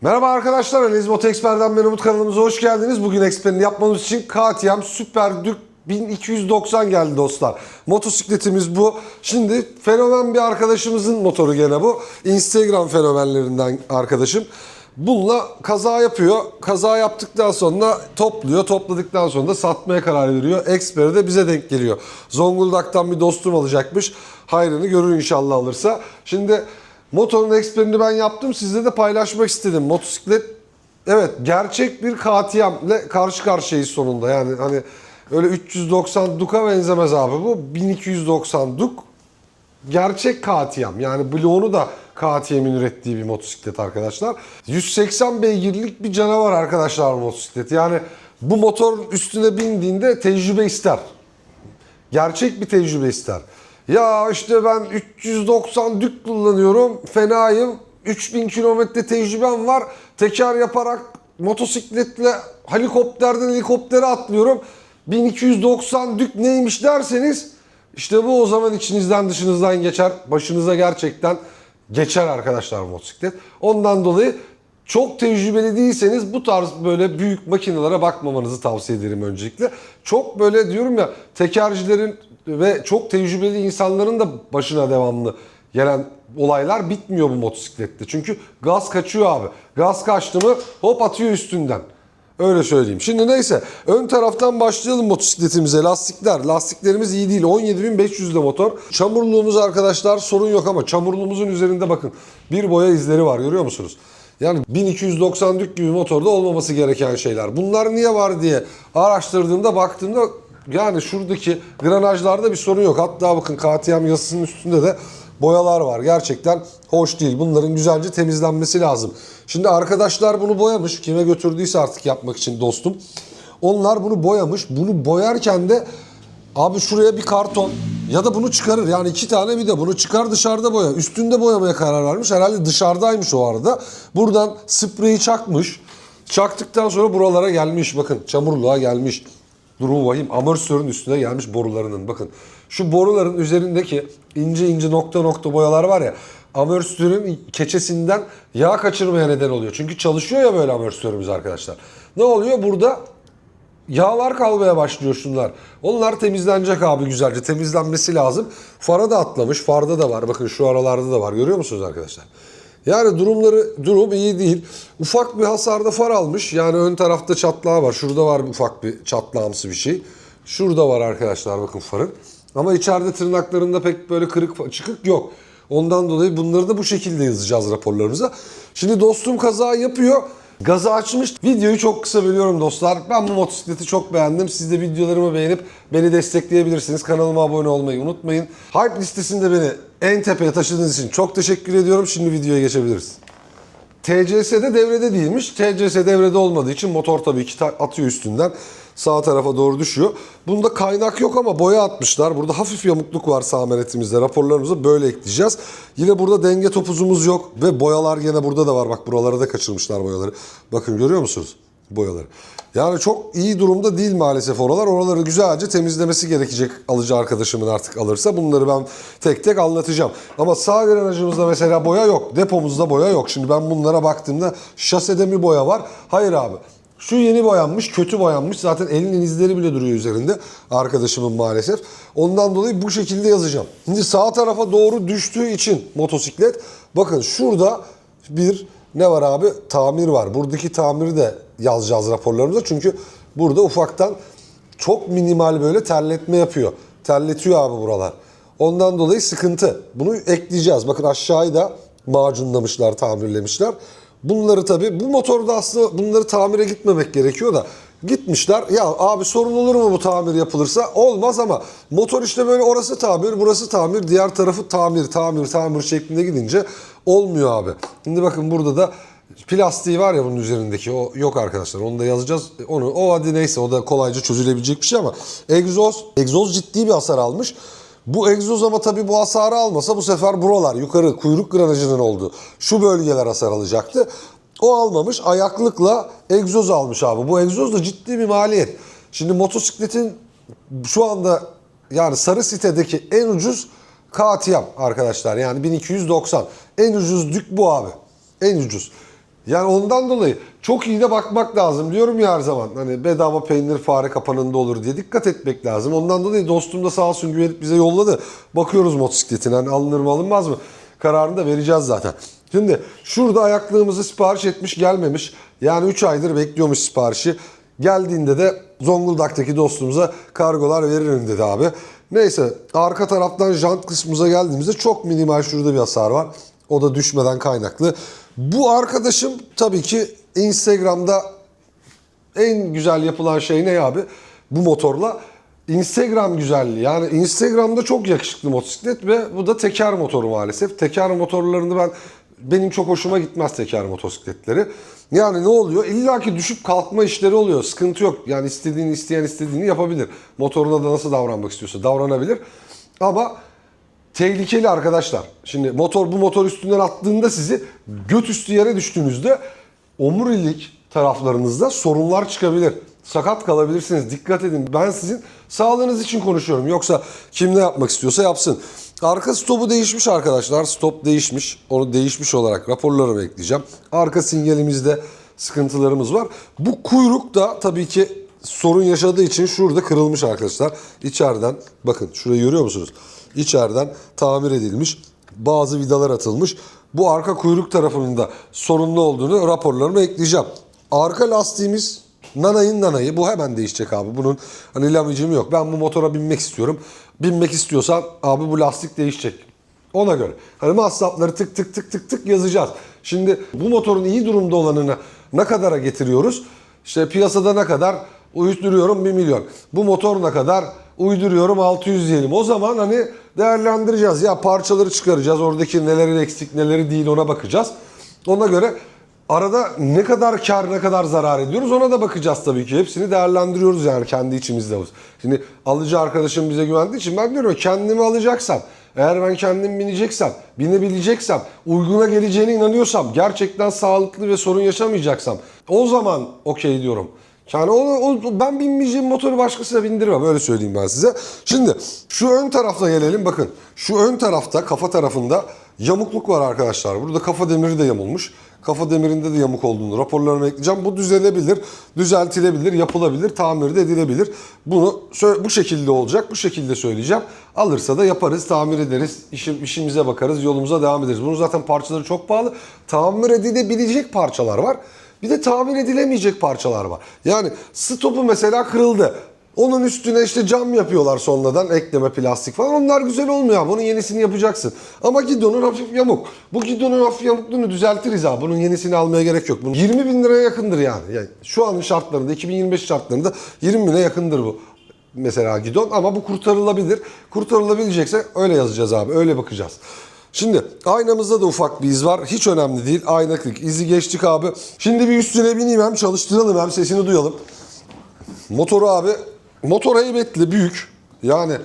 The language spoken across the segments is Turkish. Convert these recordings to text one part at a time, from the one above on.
Merhaba arkadaşlar, Analiz Moto Expert'den ben Umut kanalımıza hoş geldiniz. Bugün Expert'ini yapmamız için KTM Super Duke 1290 geldi dostlar. Motosikletimiz bu. Şimdi fenomen bir arkadaşımızın motoru gene bu. Instagram fenomenlerinden arkadaşım. Bununla kaza yapıyor. Kaza yaptıktan sonra topluyor. Topladıktan sonra da satmaya karar veriyor. Expert'e de bize denk geliyor. Zonguldak'tan bir dostum alacakmış. Hayrını görür inşallah alırsa. Şimdi motorun expertini ben yaptım. Sizle de paylaşmak istedim. Motosiklet evet gerçek bir KTM ile karşı karşıyayız sonunda. Yani hani öyle 390 Duke'a benzemez abi bu. 1290 Duke gerçek KTM yani bloğunu da KTM'in ürettiği bir motosiklet arkadaşlar. 180 beygirlik bir canavar arkadaşlar motosiklet. Yani bu motor üstüne bindiğinde tecrübe ister. Gerçek bir tecrübe ister. Ya işte ben 390 dük kullanıyorum, fenayım, 3000 kilometre tecrübem var, teker yaparak motosikletle helikopterden helikoptere atlıyorum. 1290 dük neymiş derseniz işte bu o zaman içinizden dışınızdan geçer. Başınıza gerçekten geçer arkadaşlar motosiklet. Ondan dolayı çok tecrübeli değilseniz bu tarz böyle büyük makinelere bakmamanızı tavsiye ederim öncelikle. Çok böyle diyorum ya tekercilerin ve çok tecrübeli insanların da başına devamlı gelen olaylar bitmiyor bu motosiklette. Çünkü gaz kaçıyor abi. Gaz kaçtı mı hop atıyor üstünden. Öyle söyleyeyim. Şimdi neyse ön taraftan başlayalım motosikletimize. Lastikler. Lastiklerimiz iyi değil. 17.500'de motor. Çamurluğumuz arkadaşlar sorun yok ama çamurluğumuzun üzerinde bakın bir boya izleri var görüyor musunuz? Yani 1290 dük gibi motorda olmaması gereken şeyler. Bunlar niye var diye araştırdığımda baktığımda yani şuradaki granajlarda bir sorun yok. Hatta bakın KTM yasasının üstünde de boyalar var. Gerçekten hoş değil. Bunların güzelce temizlenmesi lazım. Şimdi arkadaşlar bunu boyamış. Kime götürdüyse artık yapmak için dostum. Onlar bunu boyamış. Bunu boyarken de abi şuraya bir karton ya da bunu çıkarır. Yani iki tane bir de bunu çıkar dışarıda boya. Üstünde boyamaya karar vermiş. Herhalde dışarıdaymış o arada. Buradan spreyi çakmış. Çaktıktan sonra buralara gelmiş. Bakın çamurluğa gelmiş. Durum vahim. Amortisörün üstüne gelmiş borularının. Bakın şu boruların üzerindeki ince ince nokta nokta boyalar var ya amortisörün keçesinden yağ kaçırmaya neden oluyor. Çünkü çalışıyor ya böyle amortisörümüz arkadaşlar. Ne oluyor? Burada yağlar kalmaya başlıyor şunlar. Onlar temizlenecek abi güzelce. Temizlenmesi lazım. Fara da atlamış. Farda da var. Bakın şu aralarda da var. Görüyor musunuz arkadaşlar? Yani durumları durum iyi değil. Ufak bir hasarda far almış. Yani ön tarafta çatlağı var. Şurada var ufak bir çatlağımsı bir şey. Şurada var arkadaşlar bakın farın. Ama içeride tırnaklarında pek böyle kırık çıkık yok. Ondan dolayı bunları da bu şekilde yazacağız raporlarımıza. Şimdi dostum kaza yapıyor. Gazı açmış. Videoyu çok kısa bölüyorum dostlar. Ben bu motosikleti çok beğendim. Siz de videolarımı beğenip beni destekleyebilirsiniz. Kanalıma abone olmayı unutmayın. Hype listesinde beni en tepeye taşıdığınız için çok teşekkür ediyorum. Şimdi videoya geçebiliriz. TCS'de devrede değilmiş. TCS devrede olmadığı için motor tabii ki atıyor üstünden. Sağ tarafa doğru düşüyor. Bunda kaynak yok ama boya atmışlar. Burada hafif yamukluk var sağ menetimizde. Raporlarımızı böyle ekleyeceğiz. Yine burada denge topuzumuz yok. Ve boyalar gene burada da var. Bak buralara da kaçırmışlar boyaları. Bakın görüyor musunuz? Boyaları. Yani çok iyi durumda değil maalesef oralar. Oraları güzelce temizlemesi gerekecek alıcı arkadaşımın artık alırsa. Bunları ben tek tek anlatacağım. Ama sağ granajımızda mesela boya yok. Depomuzda boya yok. Şimdi ben bunlara baktığımda şasede mi boya var? Hayır abi. Şu yeni boyanmış, kötü boyanmış. Zaten elinin izleri bile duruyor üzerinde arkadaşımın maalesef. Ondan dolayı bu şekilde yazacağım. Şimdi sağ tarafa doğru düştüğü için motosiklet bakın şurada bir ne var abi? Tamir var. Buradaki tamiri de yazacağız raporlarımıza. Çünkü burada ufaktan çok minimal böyle terletme yapıyor. Terletiyor abi buralar. Ondan dolayı sıkıntı. Bunu ekleyeceğiz. Bakın aşağıyı da macunlamışlar, tamirlemişler. Bunları tabii bu motorda aslında bunları tamire gitmemek gerekiyor da gitmişler. Ya abi sorun olur mu bu tamir yapılırsa? Olmaz ama motor işte böyle orası tamir, burası tamir, diğer tarafı tamir, tamir, tamir şeklinde gidince olmuyor abi. Şimdi bakın burada da plastiği var ya bunun üzerindeki o yok arkadaşlar onu da yazacağız. Onu o hadi neyse o da kolayca çözülebilecek bir şey ama egzoz egzoz ciddi bir hasar almış. Bu egzoz ama tabii bu hasarı almasa bu sefer buralar yukarı kuyruk granajının olduğu şu bölgeler hasar alacaktı. O almamış ayaklıkla egzoz almış abi. Bu egzoz da ciddi bir maliyet. Şimdi motosikletin şu anda yani sarı sitedeki en ucuz KTM arkadaşlar yani 1290. En ucuz dük bu abi. En ucuz. Yani ondan dolayı çok iyi de bakmak lazım diyorum ya her zaman. Hani bedava peynir fare kapanında olur diye dikkat etmek lazım. Ondan dolayı dostum da sağ olsun güvenip bize yolladı. Bakıyoruz motosikletine hani alınır mı alınmaz mı? Kararını da vereceğiz zaten. Şimdi şurada ayaklığımızı sipariş etmiş gelmemiş. Yani 3 aydır bekliyormuş siparişi. Geldiğinde de Zonguldak'taki dostumuza kargolar veririm dedi abi. Neyse arka taraftan jant kısmımıza geldiğimizde çok minimal şurada bir hasar var. O da düşmeden kaynaklı. Bu arkadaşım tabii ki Instagram'da en güzel yapılan şey ne abi? Bu motorla Instagram güzelliği. Yani Instagram'da çok yakışıklı motosiklet ve bu da teker motoru maalesef. Teker motorlarını ben benim çok hoşuma gitmez teker motosikletleri. Yani ne oluyor? İlla ki düşüp kalkma işleri oluyor. Sıkıntı yok. Yani istediğini isteyen istediğini yapabilir. Motoruna da nasıl davranmak istiyorsa davranabilir. Ama tehlikeli arkadaşlar. Şimdi motor bu motor üstünden attığında sizi göt üstü yere düştüğünüzde omurilik taraflarınızda sorunlar çıkabilir. Sakat kalabilirsiniz. Dikkat edin. Ben sizin sağlığınız için konuşuyorum. Yoksa kim ne yapmak istiyorsa yapsın. Arka stopu değişmiş arkadaşlar. Stop değişmiş. Onu değişmiş olarak raporlarıma ekleyeceğim. Arka sinyalimizde sıkıntılarımız var. Bu kuyruk da tabii ki sorun yaşadığı için şurada kırılmış arkadaşlar. İçeriden bakın şurayı görüyor musunuz? İçeriden tamir edilmiş. Bazı vidalar atılmış. Bu arka kuyruk tarafının da sorunlu olduğunu raporlarıma ekleyeceğim. Arka lastiğimiz nanayın nanayı. Bu hemen değişecek abi. Bunun hani lamicim yok. Ben bu motora binmek istiyorum. Binmek istiyorsan abi bu lastik değişecek. Ona göre. Hani masrafları tık tık tık tık tık yazacağız. Şimdi bu motorun iyi durumda olanını ne kadara getiriyoruz? İşte piyasada ne kadar? Uyduruyorum 1 milyon. Bu motor ne kadar? Uyduruyorum 600 diyelim. O zaman hani değerlendireceğiz. Ya parçaları çıkaracağız. Oradaki neleri eksik neleri değil ona bakacağız. Ona göre arada ne kadar kar ne kadar zarar ediyoruz ona da bakacağız tabii ki. Hepsini değerlendiriyoruz yani kendi içimizde. Şimdi alıcı arkadaşım bize güvendiği için ben diyorum kendimi alacaksam eğer ben kendim bineceksem, binebileceksem, uyguna geleceğine inanıyorsam, gerçekten sağlıklı ve sorun yaşamayacaksam o zaman okey diyorum. Yani onu, o- ben binmeyeceğim motoru başkasına bindirmem öyle söyleyeyim ben size. Şimdi şu ön tarafta gelelim bakın. Şu ön tarafta kafa tarafında yamukluk var arkadaşlar. Burada kafa demiri de yamulmuş. Kafa demirinde de yamuk olduğunu raporlarıma ekleyeceğim. Bu düzelebilir, düzeltilebilir, yapılabilir, tamir de edilebilir. Bunu bu şekilde olacak, bu şekilde söyleyeceğim. Alırsa da yaparız, tamir ederiz, işim, işimize bakarız, yolumuza devam ederiz. Bunun zaten parçaları çok pahalı. Tamir edilebilecek parçalar var. Bir de tamir edilemeyecek parçalar var. Yani stopu mesela kırıldı. Onun üstüne işte cam yapıyorlar sonradan ekleme plastik falan. Onlar güzel olmuyor abi. Onun yenisini yapacaksın. Ama gidonun hafif yamuk. Bu gidonun hafif yamukluğunu düzeltiriz abi. Bunun yenisini almaya gerek yok. Bunun 20 bin liraya yakındır yani. yani şu anın şartlarında 2025 şartlarında 20 bine yakındır bu. Mesela gidon ama bu kurtarılabilir. Kurtarılabilecekse öyle yazacağız abi. Öyle bakacağız. Şimdi aynamızda da ufak bir iz var. Hiç önemli değil. Aynaklık izi geçtik abi. Şimdi bir üstüne bineyim hem çalıştıralım hem sesini duyalım. Motoru abi motor heybetli büyük. Yani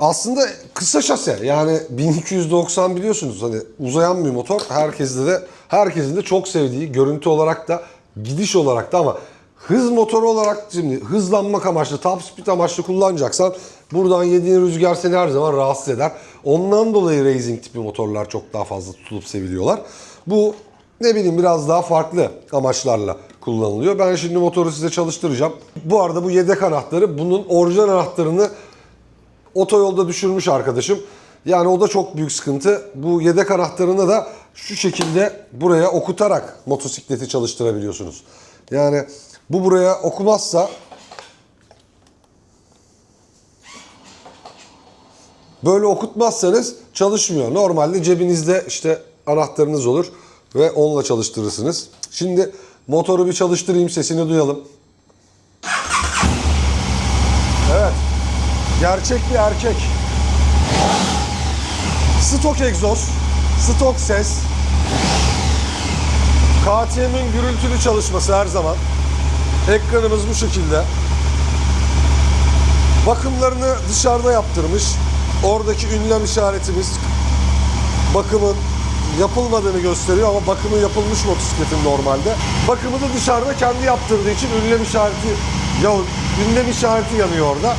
aslında kısa şase yani 1290 biliyorsunuz hani uzayan bir motor. Herkeste de herkesin de çok sevdiği görüntü olarak da gidiş olarak da ama hız motoru olarak şimdi hızlanmak amaçlı top speed amaçlı kullanacaksan buradan yediğin rüzgar seni her zaman rahatsız eder. Ondan dolayı racing tipi motorlar çok daha fazla tutulup seviliyorlar. Bu ne bileyim biraz daha farklı amaçlarla kullanılıyor. Ben şimdi motoru size çalıştıracağım. Bu arada bu yedek anahtarı bunun orijinal anahtarını otoyolda düşürmüş arkadaşım. Yani o da çok büyük sıkıntı. Bu yedek anahtarını da şu şekilde buraya okutarak motosikleti çalıştırabiliyorsunuz. Yani bu buraya okumazsa böyle okutmazsanız çalışmıyor. Normalde cebinizde işte anahtarınız olur ve onunla çalıştırırsınız. Şimdi motoru bir çalıştırayım sesini duyalım. Evet. Gerçek bir erkek. Stok egzoz, stok ses. KTM'in gürültülü çalışması her zaman. Ekranımız bu şekilde. Bakımlarını dışarıda yaptırmış. Oradaki ünlem işaretimiz bakımın yapılmadığını gösteriyor ama bakımı yapılmış motosikletin normalde. Bakımı da dışarıda kendi yaptırdığı için ünlem işareti ya ünlem işareti yanıyor orada.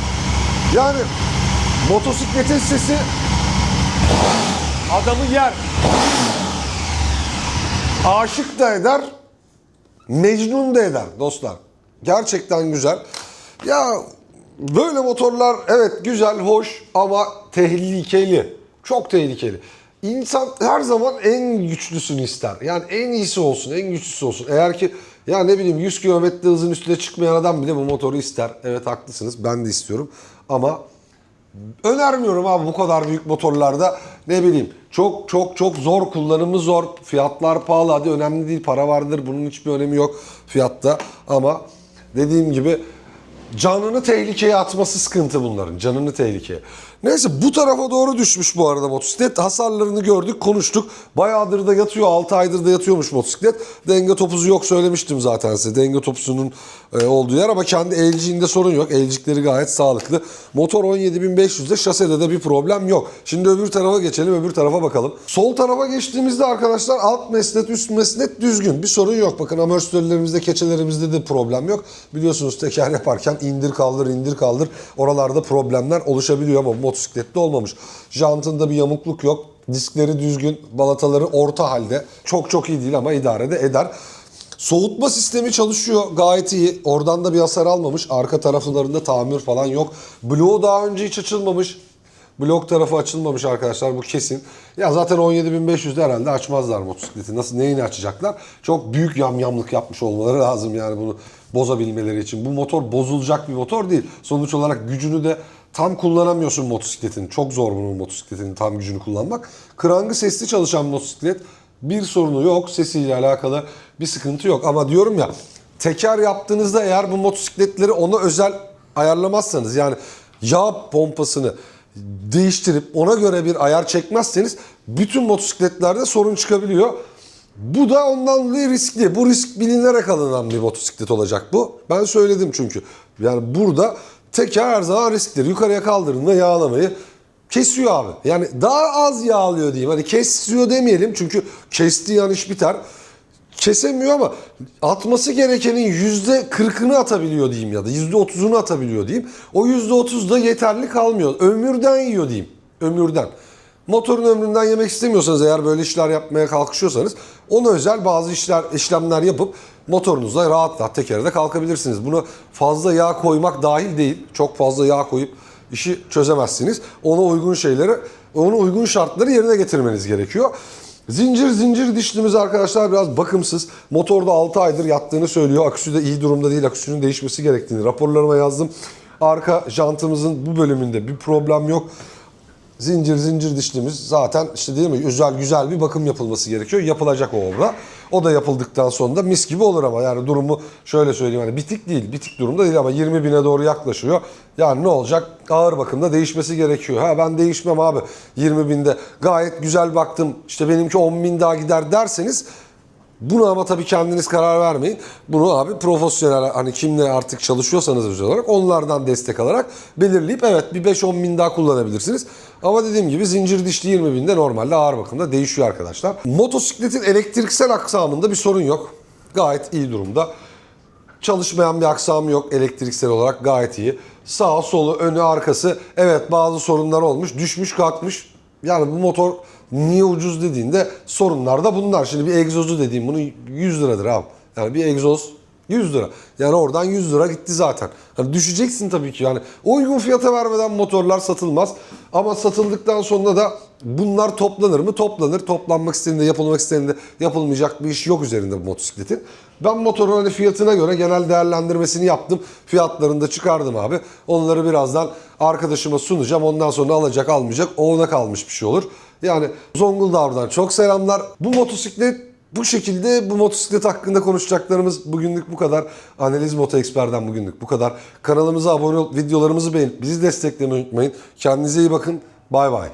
Yani motosikletin sesi adamı yer. aşık da eder, Mecnun da eder dostlar. Gerçekten güzel. Ya böyle motorlar evet güzel, hoş ama tehlikeli. Çok tehlikeli. İnsan her zaman en güçlüsünü ister. Yani en iyisi olsun, en güçlüsü olsun. Eğer ki ya ne bileyim 100 km hızın üstüne çıkmayan adam bile bu motoru ister. Evet haklısınız ben de istiyorum. Ama önermiyorum abi bu kadar büyük motorlarda. Ne bileyim çok çok çok zor kullanımı zor. Fiyatlar pahalı. Hadi önemli değil para vardır. Bunun hiçbir önemi yok fiyatta. Ama dediğim gibi canını tehlikeye atması sıkıntı bunların. Canını tehlikeye. Neyse bu tarafa doğru düşmüş bu arada motosiklet. Hasarlarını gördük, konuştuk. Bayağıdır da yatıyor, 6 aydır da yatıyormuş motosiklet. Denge topuzu yok söylemiştim zaten size. Denge topusunun e, olduğu yer ama kendi elciğinde sorun yok. Elcikleri gayet sağlıklı. Motor 17500'de şasede de bir problem yok. Şimdi öbür tarafa geçelim, öbür tarafa bakalım. Sol tarafa geçtiğimizde arkadaşlar alt mesnet, üst mesnet düzgün. Bir sorun yok. Bakın amortisörlerimizde, keçelerimizde de problem yok. Biliyorsunuz teker yaparken indir kaldır, indir kaldır. Oralarda problemler oluşabiliyor ama motosiklette olmamış. Jantında bir yamukluk yok. Diskleri düzgün, balataları orta halde. Çok çok iyi değil ama idare de eder. Soğutma sistemi çalışıyor gayet iyi. Oradan da bir hasar almamış. Arka taraflarında tamir falan yok. Bloğu daha önce hiç açılmamış. Blok tarafı açılmamış arkadaşlar bu kesin. Ya zaten 17.500'de herhalde açmazlar motosikleti. Nasıl neyini açacaklar? Çok büyük yamyamlık yapmış olmaları lazım yani bunu bozabilmeleri için. Bu motor bozulacak bir motor değil. Sonuç olarak gücünü de tam kullanamıyorsun motosikletin. Çok zor bunun motosikletin tam gücünü kullanmak. Krangı sesli çalışan motosiklet bir sorunu yok. Sesiyle alakalı bir sıkıntı yok. Ama diyorum ya teker yaptığınızda eğer bu motosikletleri ona özel ayarlamazsanız yani yağ pompasını değiştirip ona göre bir ayar çekmezseniz bütün motosikletlerde sorun çıkabiliyor. Bu da ondan dolayı riskli. Bu risk bilinerek alınan bir motosiklet olacak bu. Ben söyledim çünkü. Yani burada teker her zaman risklidir. Yukarıya kaldırdığında yağlamayı kesiyor abi. Yani daha az yağlıyor diyeyim. Hani kesiyor demeyelim çünkü kestiği an iş biter. Kesemiyor ama atması gerekenin yüzde kırkını atabiliyor diyeyim ya da yüzde otuzunu atabiliyor diyeyim. O yüzde otuz da yeterli kalmıyor. Ömürden yiyor diyeyim. Ömürden. Motorun ömründen yemek istemiyorsanız eğer böyle işler yapmaya kalkışıyorsanız ona özel bazı işler işlemler yapıp motorunuzla rahat rahat tekerde kalkabilirsiniz. Buna fazla yağ koymak dahil değil. Çok fazla yağ koyup işi çözemezsiniz. Ona uygun şeyleri, ona uygun şartları yerine getirmeniz gerekiyor. Zincir zincir dişlimiz arkadaşlar biraz bakımsız. Motorda 6 aydır yattığını söylüyor. Aküsü de iyi durumda değil. Aküsünün değişmesi gerektiğini raporlarıma yazdım. Arka jantımızın bu bölümünde bir problem yok. Zincir zincir dişlimiz zaten işte değil mi güzel güzel bir bakım yapılması gerekiyor. Yapılacak o orada. O da yapıldıktan sonra da mis gibi olur ama yani durumu şöyle söyleyeyim hani bitik değil. Bitik durumda değil ama 20 bine doğru yaklaşıyor. Yani ne olacak? Ağır bakımda değişmesi gerekiyor. Ha ben değişmem abi 20 binde. Gayet güzel baktım işte benimki 10 bin daha gider derseniz bunu ama tabii kendiniz karar vermeyin. Bunu abi profesyonel hani kimle artık çalışıyorsanız özel olarak onlardan destek alarak belirleyip evet bir 5-10 bin daha kullanabilirsiniz. Ama dediğim gibi zincir dişli 20 binde normalde ağır bakımda değişiyor arkadaşlar. Motosikletin elektriksel aksamında bir sorun yok. Gayet iyi durumda. Çalışmayan bir aksamı yok elektriksel olarak gayet iyi. Sağ solu önü arkası evet bazı sorunlar olmuş düşmüş kalkmış. Yani bu motor niye ucuz dediğinde sorunlar da bunlar. Şimdi bir egzozu dediğim bunu 100 liradır abi. Yani bir egzoz 100 lira. Yani oradan 100 lira gitti zaten. Hani düşeceksin tabii ki yani. Uygun fiyata vermeden motorlar satılmaz. Ama satıldıktan sonra da bunlar toplanır mı? Toplanır. Toplanmak istediğinde, yapılmak istediğinde yapılmayacak bir iş yok üzerinde bu motosikletin. Ben motorun hani fiyatına göre genel değerlendirmesini yaptım. Fiyatlarını da çıkardım abi. Onları birazdan arkadaşıma sunacağım. Ondan sonra alacak almayacak o ona kalmış bir şey olur. Yani Zonguldak'tan çok selamlar. Bu motosiklet bu şekilde bu motosiklet hakkında konuşacaklarımız bugünlük bu kadar. Analiz Moto Expert'den bugünlük bu kadar. Kanalımıza abone olup videolarımızı beğenip bizi desteklemeyi unutmayın. Kendinize iyi bakın. Bay bay.